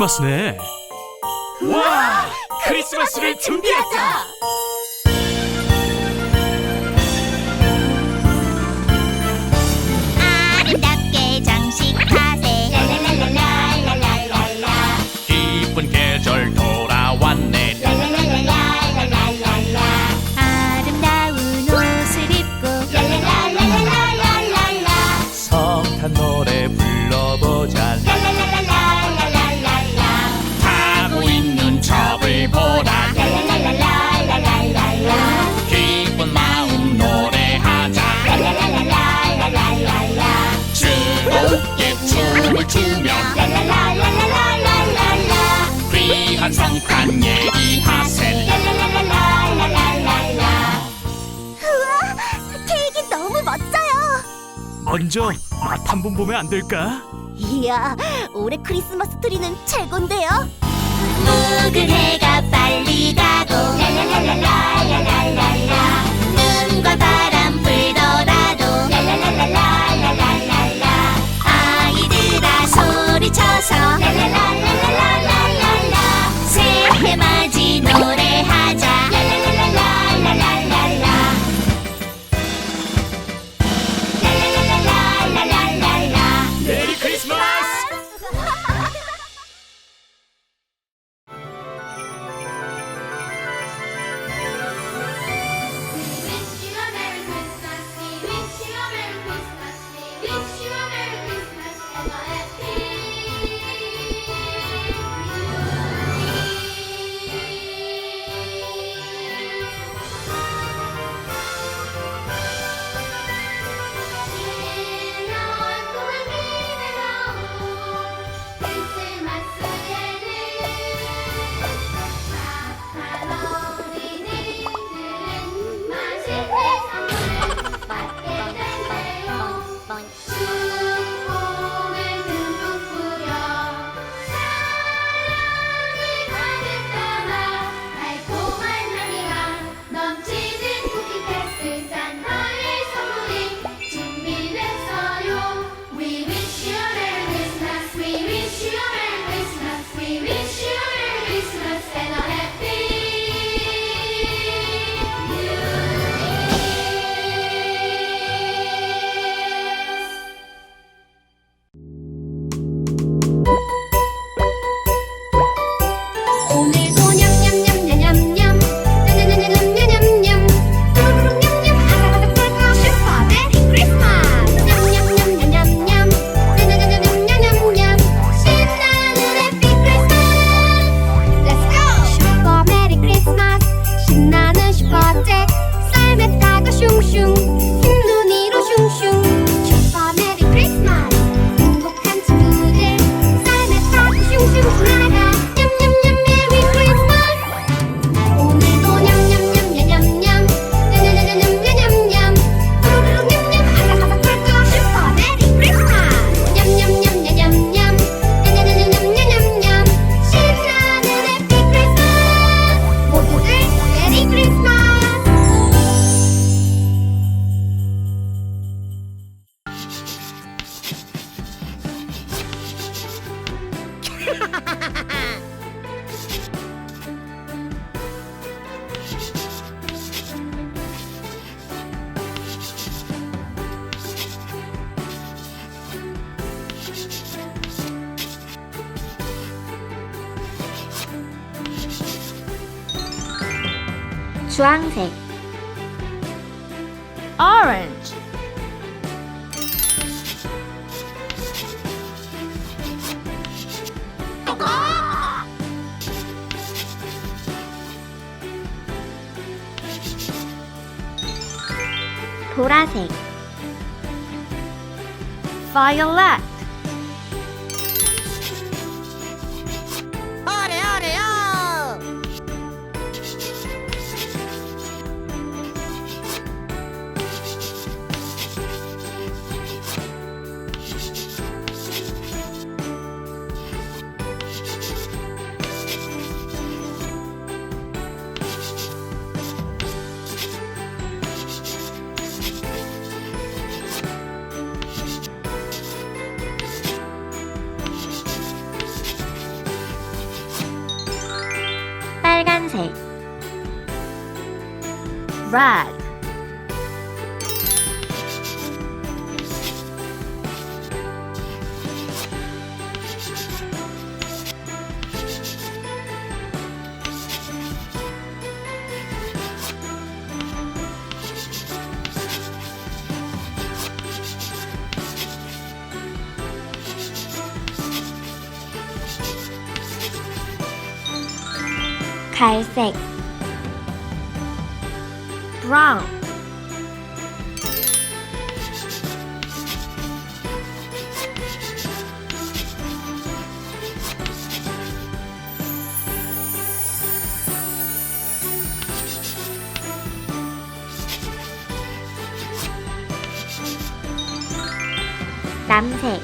크리스마스네. 와! 크리스마스를 준비했다. 먼저 맛 한 번 보면 안 될까? 이야, 올해 크리스마스 트리는 최고인데요. 묵은 해가 빨리 가고 랄랄랄랄랄랄랄라 눈과 바람 불더라도 랄랄랄랄랄랄랄라 아이들아 소리쳐서 랄랄랄랄랄라 주황색 orange. 보라색 violet, rag Kaisek Wrong. Tắm thể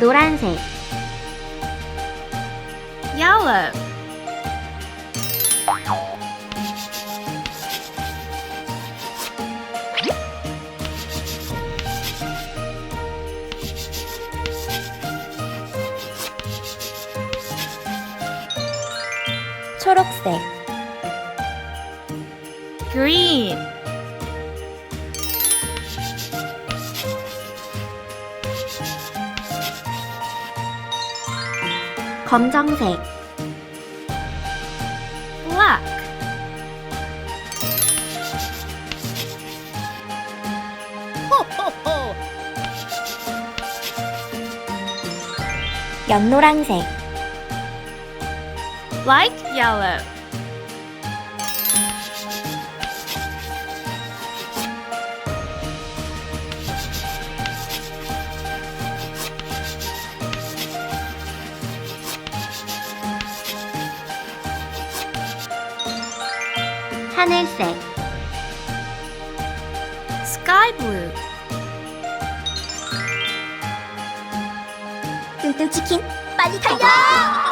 노란색 yellow, 초록색 green, 검정색 black, 연노란색 light yellow, 하늘색. Sky blue, 뚱뚱 치킨 빨리 달려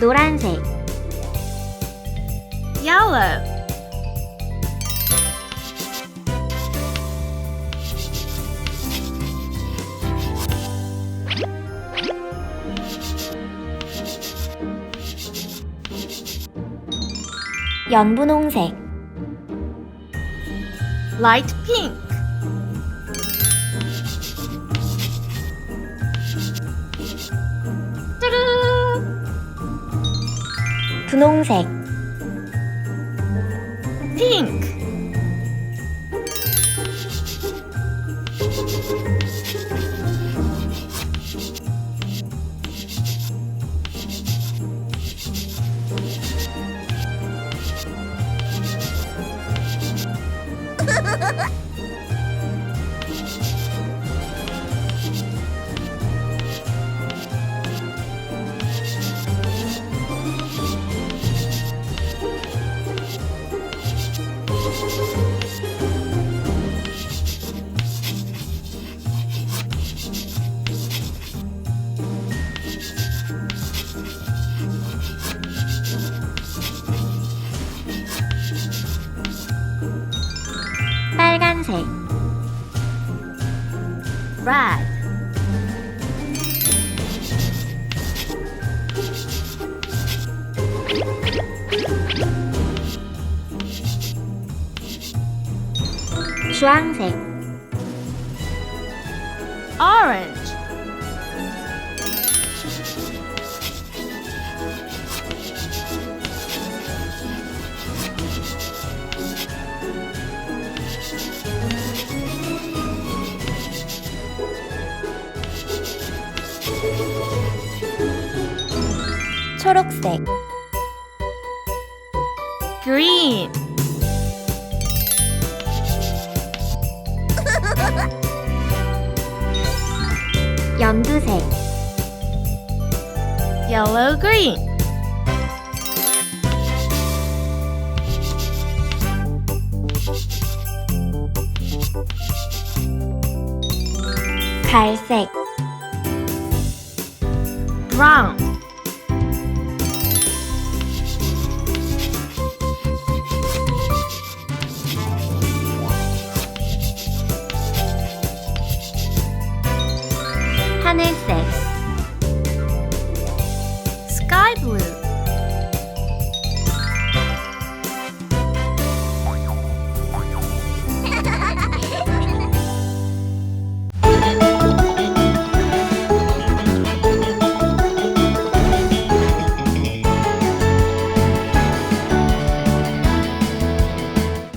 노란색 yellow, 연분홍색 light pink, 분홍색 pink, 주황색 orange 초록색 green yellow green. 갈색 brown 하늘색